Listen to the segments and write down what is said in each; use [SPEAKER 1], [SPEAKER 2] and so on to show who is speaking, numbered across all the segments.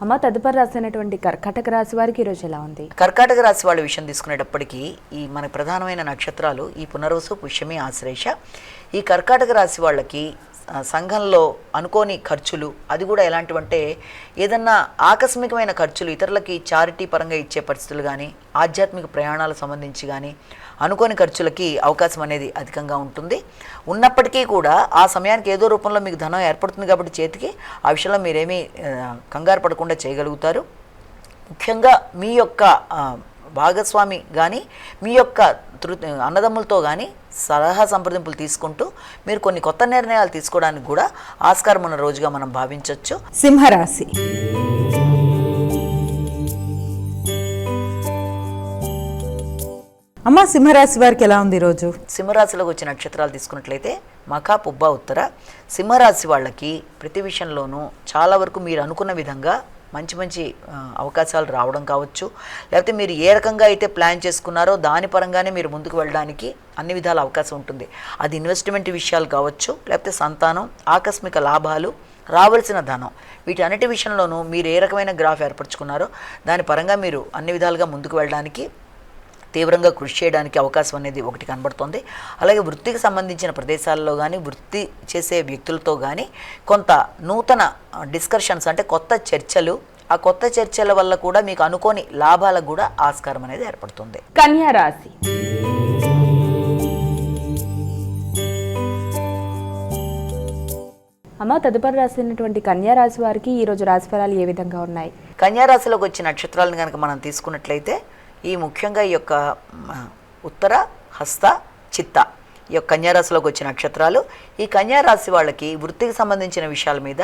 [SPEAKER 1] అమ్మ తదుపరి రాసినటువంటి కర్కాటక రాశి వారికి ఈరోజు ఎలా ఉంది?
[SPEAKER 2] కర్కాటక రాశి వాళ్ళ విషయం తీసుకునేటప్పటికీ ఈ మన ప్రధానమైన నక్షత్రాలు ఈ పునర్వసు పుష్యమి ఆశ్లేష ఈ కర్కాటక రాశి వాళ్ళకి సంఘంలో అనుకోని ఖర్చులు అది కూడా ఎలాంటివంటే ఏదన్నా ఆకస్మికమైన ఖర్చులు ఇతరులకి చారిటీ పరంగా ఇచ్చే పరిస్థితులు కానీ ఆధ్యాత్మిక ప్రయాణాలకు సంబంధించి కానీ అనుకోని ఖర్చులకి అవకాశం అనేది అధికంగా ఉంటుంది. ఉన్నప్పటికీ కూడా ఆ సమయానికి ఏదో రూపంలో మీకు ధనం ఏర్పడుతుంది కాబట్టి చేతికి ఆ విషయంలో మీరేమీ కంగారు పడకుండా చేయగలుగుతారు. ముఖ్యంగా మీ యొక్క భాగస్వామి కానీ మీ యొక్క తృ అన్నదమ్ములతో కానీ సలహా సంప్రదింపులు తీసుకుంటూ మీరు కొన్ని కొత్త నిర్ణయాలు తీసుకోవడానికి కూడా ఆస్కారం ఉన్న రోజుగా మనం భావించవచ్చు
[SPEAKER 1] సింహరాశి.
[SPEAKER 3] అమ్మ సింహరాశి వారికి ఎలా ఉంది ఈరోజు
[SPEAKER 2] సింహరాశిలోకి వచ్చే నక్షత్రాలు తీసుకున్నట్లయితే మఖా పుబ్బ ఉత్తర. సింహరాశి వాళ్ళకి ప్రతి విషయంలోనూ చాలా వరకు మీరు అనుకున్న విధంగా మంచి మంచి అవకాశాలు రావడం కావచ్చు. లేకపోతే మీరు ఏ రకంగా అయితే ప్లాన్ చేసుకున్నారో దాని పరంగానే మీరు ముందుకు వెళ్ళడానికి అన్ని విధాల అవకాశం ఉంటుంది. అది ఇన్వెస్ట్మెంట్ విషయాలు కావచ్చు లేకపోతే సంతానం ఆకస్మిక లాభాలు రావాల్సిన ధనం. వీటన్నిటి విషయంలోనూ మీరు ఏ రకమైన గ్రాఫ్ ఏర్పరచుకున్నారో దాని పరంగా మీరు అన్ని విధాలుగా ముందుకు వెళ్ళడానికి తీవ్రంగా కృషి చేయడానికి అవకాశం అనేది ఒకటి కనబడుతుంది. అలాగే వృత్తికి సంబంధించిన ప్రదేశాల్లో కానీ వృత్తి చేసే వ్యక్తులతో కానీ కొంత నూతన డిస్కషన్స్ అంటే కొత్త చర్చలు ఆ కొత్త చర్చల వల్ల కూడా మీకు అనుకోని లాభాలకు కూడా ఆస్కారం అనేది ఏర్పడుతుంది.
[SPEAKER 1] కన్యా రాశి. అమ్మ తదుపరి రాసినటువంటి కన్యా రాశి వారికి ఈరోజు రాశి ఫలాలు ఏ విధంగా ఉన్నాయి?
[SPEAKER 2] కన్యారాశిలోకి వచ్చే నక్షత్రాలను కనుక మనం తీసుకున్నట్లయితే ఈ ముఖ్యంగా ఈ యొక్క ఉత్తర హస్త చిత్త ఈ యొక్క కన్యారాశిలోకి వచ్చిన నక్షత్రాలు ఈ కన్యారాశి వాళ్ళకి వృత్తికి సంబంధించిన విషయాల మీద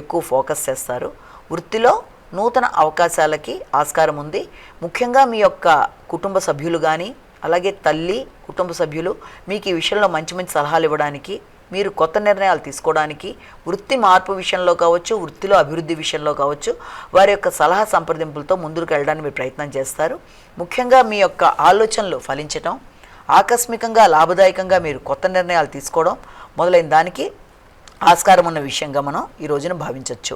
[SPEAKER 2] ఎక్కువ ఫోకస్ చేస్తారు. వృత్తిలో నూతన అవకాశాలకి ఆస్కారం ఉంది. ముఖ్యంగా మీ యొక్క కుటుంబ సభ్యులు కానీ అలాగే తల్లి కుటుంబ సభ్యులు మీకు ఈ విషయంలో మంచి మంచి సలహాలు ఇవ్వడానికి మీరు కొత్త నిర్ణయాలు తీసుకోవడానికి వృత్తి మార్పు విషయంలో కావచ్చు వృత్తిలో అభివృద్ధి విషయంలో కావచ్చు వారి యొక్క సలహా సంప్రదింపులతో ముందుకు వెళ్ళడానికి మీరు ప్రయత్నం చేస్తారు. ముఖ్యంగా మీ యొక్క ఆలోచనలు ఫలించటం ఆకస్మికంగా లాభదాయకంగా మీరు కొత్త నిర్ణయాలు తీసుకోవడం మొదలైన దానికి ఆస్కారం ఉన్న విషయంగా మనం ఈ రోజున భావించవచ్చు